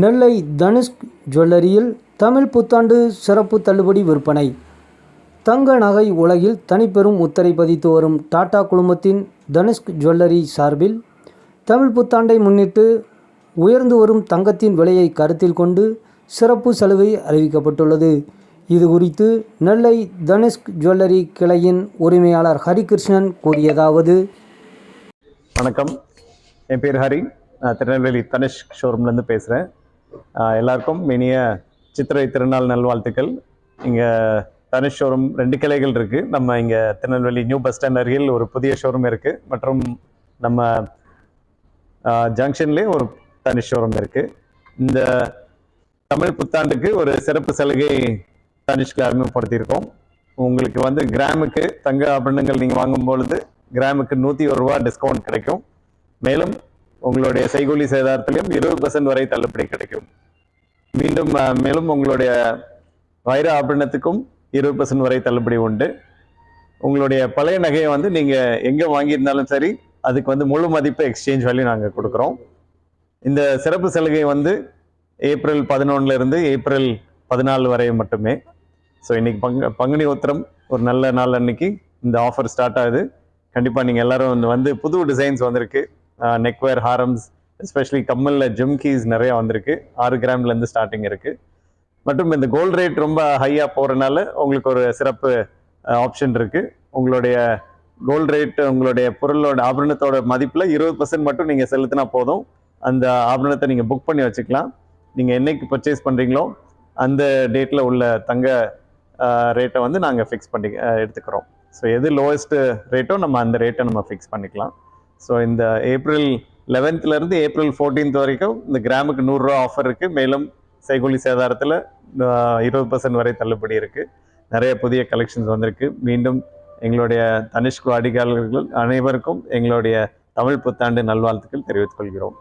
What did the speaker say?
நெல்லை தனுஷ்க் ஜுவல்லரியில் தமிழ் புத்தாண்டு சிறப்பு தள்ளுபடி விற்பனை. தங்க நகை உலகில் தனிப்பெரும் முத்திரை பதித்து வரும் டாடா குழுமத்தின் தனுஷ்க் ஜுவல்லரி சார்பில் தமிழ் புத்தாண்டை முன்னிட்டு உயர்ந்து வரும் தங்கத்தின் விலையை கருத்தில் கொண்டு சிறப்பு சலுகை அறிவிக்கப்பட்டுள்ளது. இது குறித்து நெல்லை தனுஷ்க் ஜுவல்லரி கிளையின் உரிமையாளர் ஹரிகிருஷ்ணன் கூறியதாவது வணக்கம். என் பேர் ஹரி. நான் திருநெல்வேலி தனுஷ் ஷோரூம்லேருந்து பேசுகிறேன் எல்லாருக்கும் இனிய சித்திரை திருநாள் நல்வாழ்த்துக்கள். இங்கே தனுஷ் ஷோரூம் ரெண்டு கிளைகள் இருக்குது நம்ம இங்கே திருநெல்வேலி நியூ பஸ் ஸ்டாண்ட் அருகில் ஒரு புதிய ஷோரூம் இருக்குது மற்றும் நம்ம ஜங்ஷன்லேயே ஒரு தனிஷ் ஷோரூம் இருக்குது இந்த தமிழ் புத்தாண்டுக்கு ஒரு சிறப்பு சலுகை தனுஷ்க்கு அறிமுகப்படுத்தியிருக்கோம். உங்களுக்கு வந்து கிராமுக்கு தங்க ஆபரணங்கள் நீங்கள் வாங்கும் பொழுது கிராமுக்கு நூற்றி ஒரு ரூபா டிஸ்கவுண்ட் கிடைக்கும். மேலும் உங்களுடைய செய்கூலி சேதாரத்திலையும் இருபது பர்சன்ட் வரை தள்ளுபடி கிடைக்கும். மீண்டும் மேலும் உங்களுடைய வைர ஆபரணத்துக்கும் இருபது பர்சன்ட் வரை தள்ளுபடி உண்டு. உங்களுடைய பழைய நகையை வந்து நீங்கள் எங்கே வாங்கியிருந்தாலும் சரி அதுக்கு வந்து முழு மதிப்பு எக்ஸ்சேஞ்ச் வேல்யூ நாங்கள் கொடுக்குறோம். இந்த சிறப்பு சலுகை வந்து ஏப்ரல் பதினொன்னுல இருந்து ஏப்ரல் பதினாலு வரை மட்டுமே. ஸோ இன்னைக்கு பங்கு பங்குனி உத்திரம் ஒரு நல்ல நாள் அன்னைக்கு இந்த ஆஃபர் ஸ்டார்ட் ஆகுது. கண்டிப்பாக நீங்கள் எல்லாரும் வந்து- வந்து புது டிசைன்ஸ் வந்திருக்கு. நெக்வேர் ஹாரம்ஸ் எஸ்பெஷலி கம்மலில் ஜிம்கீஸ் நிறையா வந்திருக்கு. ஆறு கிராம்லேருந்து ஸ்டார்டிங் இருக்குது மற்றும் இந்த கோல்ட் ரேட் ரொம்ப ஹையாக போகிறனால உங்களுக்கு ஒரு சிறப்பு ஆப்ஷன் இருக்குது உங்களுடைய கோல்ட் ரேட் உங்களுடைய பொருளோட ஆபரணத்தோட மதிப்பில் இருபது பர்சன்ட் மட்டும் நீங்கள் செலுத்தினா போதும். அந்த ஆபரணத்தை நீங்கள் புக் பண்ணி வச்சுக்கலாம். நீங்கள் என்னைக்கு பர்ச்சேஸ் பண்ணுறீங்களோ அந்த டேட்டில் உள்ள தங்க ரேட்டை வந்து நாங்கள் ஃபிக்ஸ் பண்ணி எடுத்துக்கிறோம். ஸோ எது லோவஸ்ட்டு ரேட்டோ நம்ம அந்த ரேட்டை நம்ம ஃபிக்ஸ் பண்ணிக்கலாம். ஸோ இந்த ஏப்ரல் லெவன்த்லேருந்து ஏப்ரல் 14th வரைக்கும் இந்த கிராமுக்கு நூறுரூவா ஆஃபர் இருக்குது மேலும் செய்கூலி சேதாரத்தில் இருபது பர்சன்ட் வரை தள்ளுபடி இருக்குது நிறைய புதிய கலெக்ஷன்ஸ் வந்திருக்கு. மீண்டும் எங்களுடைய தனிஷ்கு அடிகாரர்கள் அனைவருக்கும் எங்களுடைய தமிழ் புத்தாண்டு நல்வாழ்த்துக்கள் தெரிவித்துக் கொள்கிறோம்.